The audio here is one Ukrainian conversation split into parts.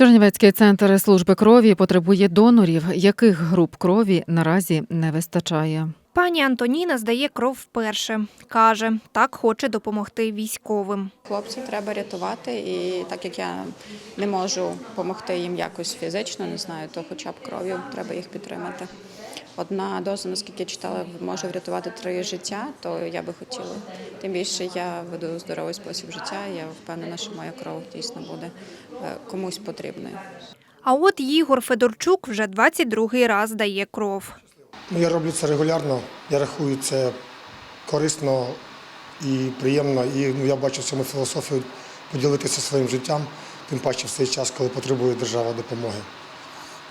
Чернівецький центр служби крові потребує донорів, яких груп крові наразі не вистачає. Пані Антоніна здає кров вперше. Каже, так хоче допомогти військовим. Хлопців треба рятувати, і так як я не можу допомогти їм якось фізично, не знаю, то хоча б кров'ю треба їх підтримати. Одна доза, наскільки я читала, може врятувати три життя, то я би хотіла. Тим більше я веду здоровий спосіб життя. Я впевнена, що моя кров дійсно буде е, комусь потрібною. А от Ігор Федорчук вже 22-й раз дає кров. Ну, я роблю це регулярно. Я рахую це корисно і приємно. І ну, я бачу в цьому філософію поділитися своїм життям, тим паче в цей час, коли потребує держава допомоги.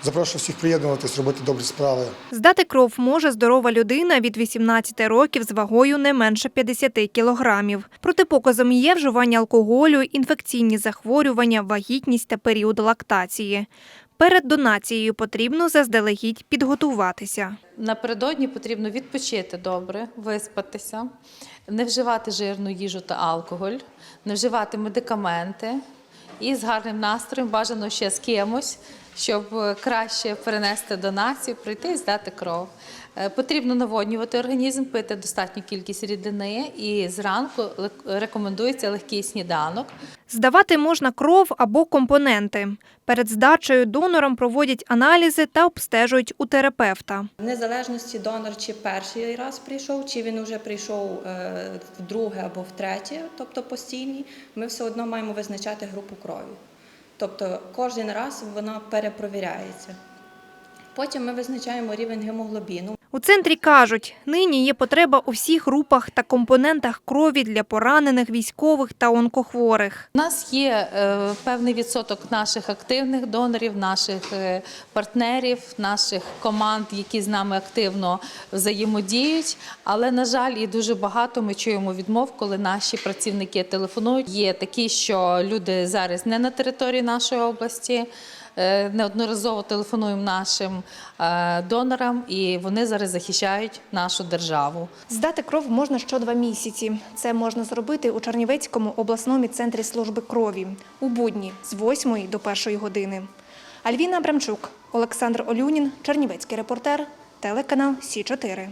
Запрошую всіх приєднуватись, робити добрі справи. Здати кров може здорова людина від 18 років з вагою не менше 50 кілограмів. Протипоказом є вживання алкоголю, інфекційні захворювання, вагітність та період лактації. Перед донацією потрібно заздалегідь підготуватися. Напередодні потрібно відпочити добре, виспатися, не вживати жирну їжу та алкоголь, не вживати медикаменти і з гарним настроєм, бажано ще з кимось, щоб е, краще перенести донацію, прийти і здати кров. Е, Потрібно наводнювати організм, пити достатню кількість рідини і зранку рекомендується легкий сніданок. Здавати можна кров або компоненти. Перед здачею донорам проводять аналізи та обстежують у терапевта. В незалежності донор чи перший раз прийшов, чи він вже прийшов е, вдруге або втретє, тобто постійний, ми все одно маємо визначати групу крові. Тобто кожен раз вона перепровіряється. Потім ми визначаємо рівень гемоглобіну. У центрі кажуть, нині є потреба у всіх групах та компонентах крові для поранених військових та онкохворих. У нас є е, певний відсоток наших активних донорів, наших е, партнерів, наших команд, які з нами активно взаємодіють. Але, на жаль, і дуже багато ми чуємо відмов, коли наші працівники телефонують. Є такі, що люди зараз не на території нашої області. Е, Неодноразово телефонуємо нашим е, донорам, і вони зараз захищають нашу державу. Здати кров можна що два місяці. Це можна зробити у Чернівецькому обласному центрі служби крові у будні з 8 до 1 години. Альвіна Абрамчук, Олександр Олюнін, Чернівецький репортер, телеканал Сі 4